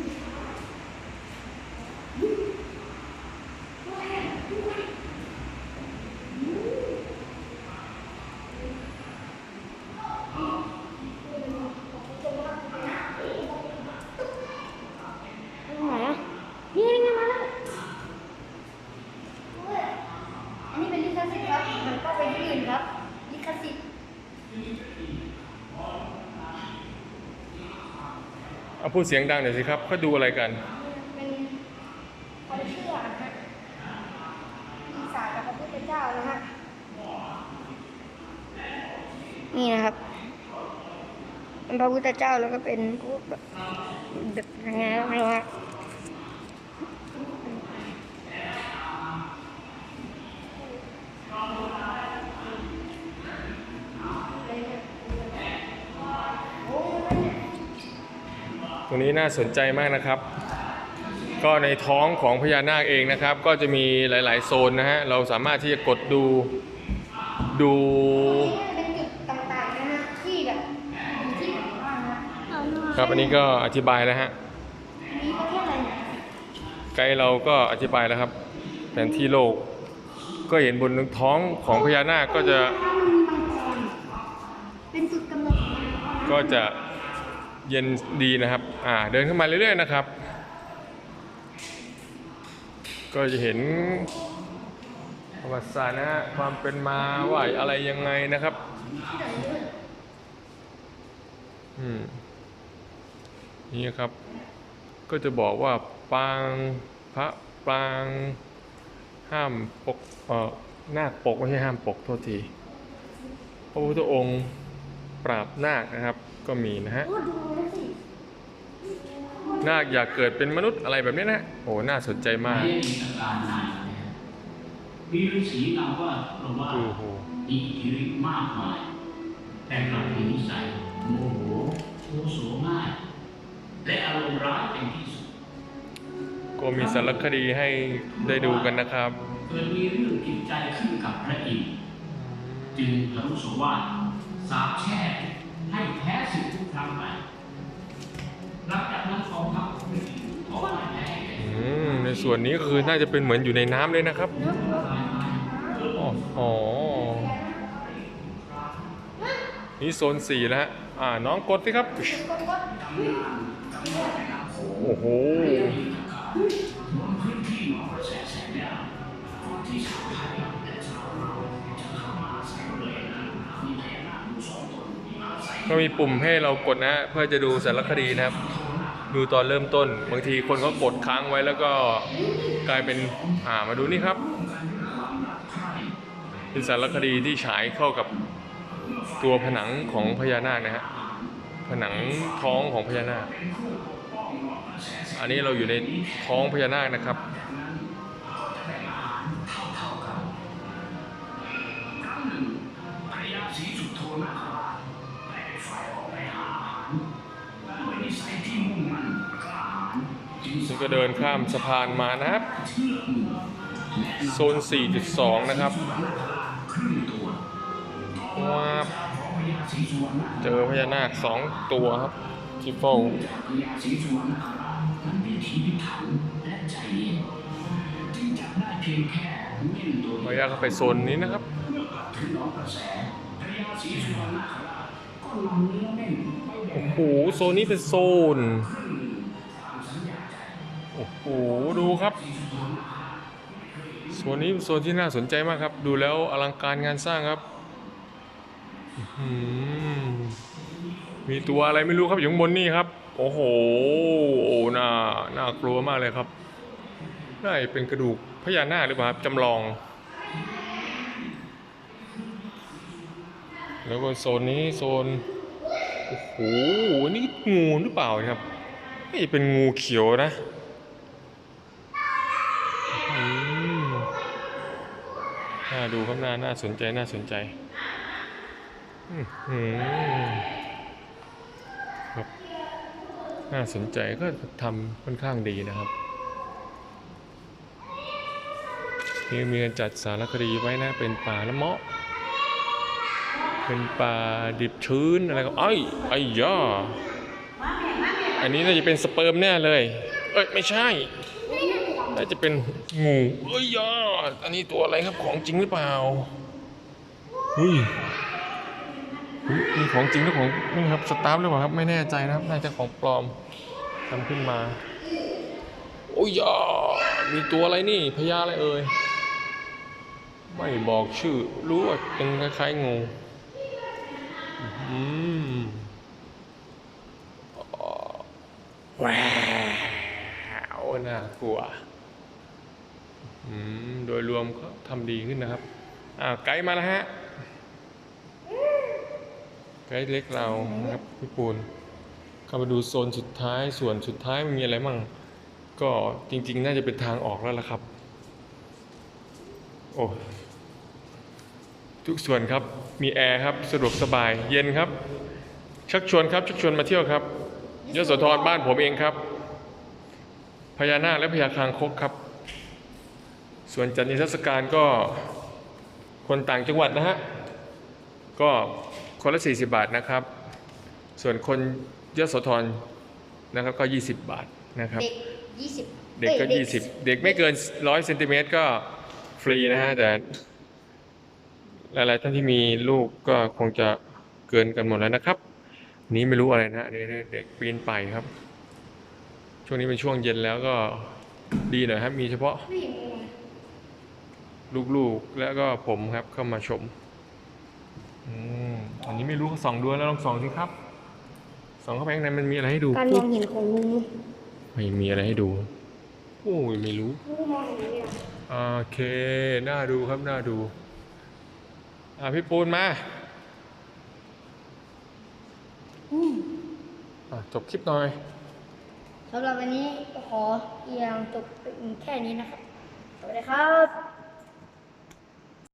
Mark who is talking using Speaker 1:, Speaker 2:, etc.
Speaker 1: Thank you. เอา
Speaker 2: พูดเสียงดังหน่อยสิครับเขาดูอะไรกัน
Speaker 1: เป็นความเชื่อนะฮะอีสานกับพระพุทธเจ้านะฮะ นี่นะครับ เป็นพระพุทธเจ้าแล้วก็เป็นพวกแบบแบบยังไงก็ไม่รู้ฮะ
Speaker 2: ตรงนี้น่าสนใจมากนะครับ ก็ในท้องของพญานาคเองนะครับ ก็จะมีหลาย ๆ โซนนะฮะ เราสามารถที่จะกดดูดู
Speaker 1: เป็นจุดต่างๆนะฮะที่แบบอยู่ที่ไหนบ้างฮะ
Speaker 2: ครับอันนี้ก็อธิบายแล้วฮะ
Speaker 1: มีประเทศอะไรเนี่ย
Speaker 2: ไกด์เราก็อธิบายแล้วครับแผนที่โลก ก็เห็นบนท้องของพญานาคก็จะ
Speaker 1: ถ้ามันมีมังกรเป็นจุดกำเนิดของมัน
Speaker 2: ก็จะ เย็นดีนะครับ อ่า เดินเข้ามาเรื่อยๆนะครับ ก็จะเห็นประวัติศาสตร์นะฮะความเป็นมาว่าอะไรยังไงนะครับ อืม นี่ครับ ก็จะบอกว่าปางพระปางห้ามปก เอ่อนาคปกไม่ใช่ห้ามปกโทษที พระพุทธองค์ปราบนาคนะครับ ก็มีนะฮะ
Speaker 1: นะสิ
Speaker 2: นาคอยากเกิดเป็นมนุษย์อะไรแบบนี้นะฮะโอ้น่าสนใจมาก
Speaker 3: ไม่ได้มีอาการนานแล้วมีฤาษีนำว่าเราว่า
Speaker 2: โอ้โห
Speaker 3: มีอิทธิฤทธิ์มากมาย แต่กลับมีนิสัยโมโหโทโสง่ายและอารมณ์ร้ายเป็นที่สุด
Speaker 2: ก็มีสารคดีให้ได้ดูกันนะครับ
Speaker 3: เกิดมีเรื่องจิตใจขึ้นกับพระอินทร์จึงพระรุสวาสสาบแช่ ใน
Speaker 2: ส่วนนี้คือน่าจะเป็นเหมือนอยู่ในน้ำเลยนะครับอ๋อนี่โซนสี่แล้วฮะอ่าน้องกดสิครับ โอ้โหก็มีปุ่มให้เรากดนะฮะเพื่อจะดูสารคดีนะครับ ดูตอนเริ่มต้น บางทีคนก็กดค้างไว้แล้วก็กลายเป็นอ่ามาดูนี่ครับ เป็นสารคดีที่ฉายเข้ากับตัวผนังของพญานาคนะฮะผนังท้องของพญานาค อันนี้เราอยู่ในท้องพญานาคนะครับ
Speaker 3: พระยาศรีสุโธนาคราชได้ฝ่ายออกไปหาอาหาร
Speaker 2: ซึ่งก็เดินข้ามสะพานมานะครับ โซน 4.2 นะครับ
Speaker 3: ครึ่งตัว
Speaker 2: ว้า
Speaker 3: เจ
Speaker 2: อพญานาคสองตัวครับที่เฝ้า
Speaker 3: พระยาศรีสุวรรณนาคราชนั้นพิถีพิถันแลเย็นจึงจับได้เพียงแค่เม่นตัว
Speaker 2: ขออ
Speaker 3: เดี
Speaker 2: นุ
Speaker 3: ยว
Speaker 2: ญาตเข้าไปโซนนี้นะครับ โอ้โหโซนนี้เป็นโซน โอ้โห ดูครับโซนนี้เป็นโซนที่น่าสนใจมากครับ ดูแล้วอลังการงานสร้างครับ มีตัวอะไรไม่รู้ครับอยู่ข้างบนนี่ครับ โอ้โห โอ้น่า น่ากลัวมากเลยครับน่าเป็นกระดูกพญานาคหรือเปล่าครับจำลอง แล้วก็โซนนี้โซน โอ้โห นี่งูหรือเปล่าครับ นี่เป็นงูเขียวนะน่าดูครับน่าน่าสนใจน่าสนใจครับน่าสนใจก็ทำค่อนข้างดีนะครับนี่มีการจัดสารคดีไว้นะเป็นป่าละเมาะ เป็นป่าดิบชื้นอะไรก็ไอ้ไอ้ย่า
Speaker 1: มาแม่มา
Speaker 2: อันนี้น่าจะเป็นสเปิร์มแน่เลย เอ้ยไม่ใช่ น่าจะเป็นงูเอ้ยยออันนี้ตัวอะไรครับของจริงหรือเปล่าเฮ้ยมีของจริงหรือของนี่ครับสตาร์ฟหรือเปล่าครับไม่แน่ใจนะครับ น่าจะของปลอมทำขึ้นมาโอ้ยยอมีตัวอะไรนี่พญาอะไรเอ่ยไม่บอกชื่อรู้ว่าเป็นคล้ายๆงู อืมว้าวน่ากลัวอืมโดยรวมก็ทำดีขึ้นนะครับ อ่าไกด์มาแล้วฮะ ไกด์เล็กเรานะครับพี่ปูนเข้ามาดูโซนสุดท้ายส่วนสุดท้ายมันมีอะไรมั่ง ก็จริง ๆ น่าจะเป็นทางออกแล้วล่ะครับ โอ้ ทุกส่วนครับมีแอร์ครับสะดวกสบายเย็นครับ ชักชวนครับชักชวนมาเที่ยวครับยโสธรบ้านผมเองครับพญานาคและพญาคางคกครับ ส่วนจัดนิทรรศการก็คนต่างจังหวัดนะฮะก็คนละ 40 บาทนะครับ ส่วนคนยโสธรนะครับก็ 20 บาทนะครับ
Speaker 1: เด็กยี่สิบ
Speaker 2: เด็กก็ 20 เด็กไม่เกิน 100เซนติเมตรก็ฟรีนะฮะแต่ หลายๆท่านที่มีลูกก็คงจะเกินกันหมดแล้วนะครับ นี้ไม่รู้อะไรนะเด็กเด็กปีนไปายครับ ช่วงนี้เป็นช่วงเย็นแล้วก็ดีหน่อยครับ มีเฉพาะ
Speaker 1: ไม่เห็นเลย
Speaker 2: ลูกๆแล้วก็ผมครับเข้ามาชมอืมอันนี้ไม่รู้ส่องดูแล้วลองส่องสิครับส่องเข้าไปข้างในมันมีอะไรให้ดู
Speaker 1: การมองเห็นของงู
Speaker 2: ไม่มีอะไรให้ดูโอ้ยไม่รู้
Speaker 1: งูมองเห็นเลยอะ
Speaker 2: โอเคน่าดูครับน่าดู อ่าพี่ปูนมา
Speaker 1: อืม
Speaker 2: อะจบคลิปหน่อย
Speaker 1: สำหรับวันนี้ก็ขอเอียงจบเป็นแค่นี้นะครับ สวัสดีครับ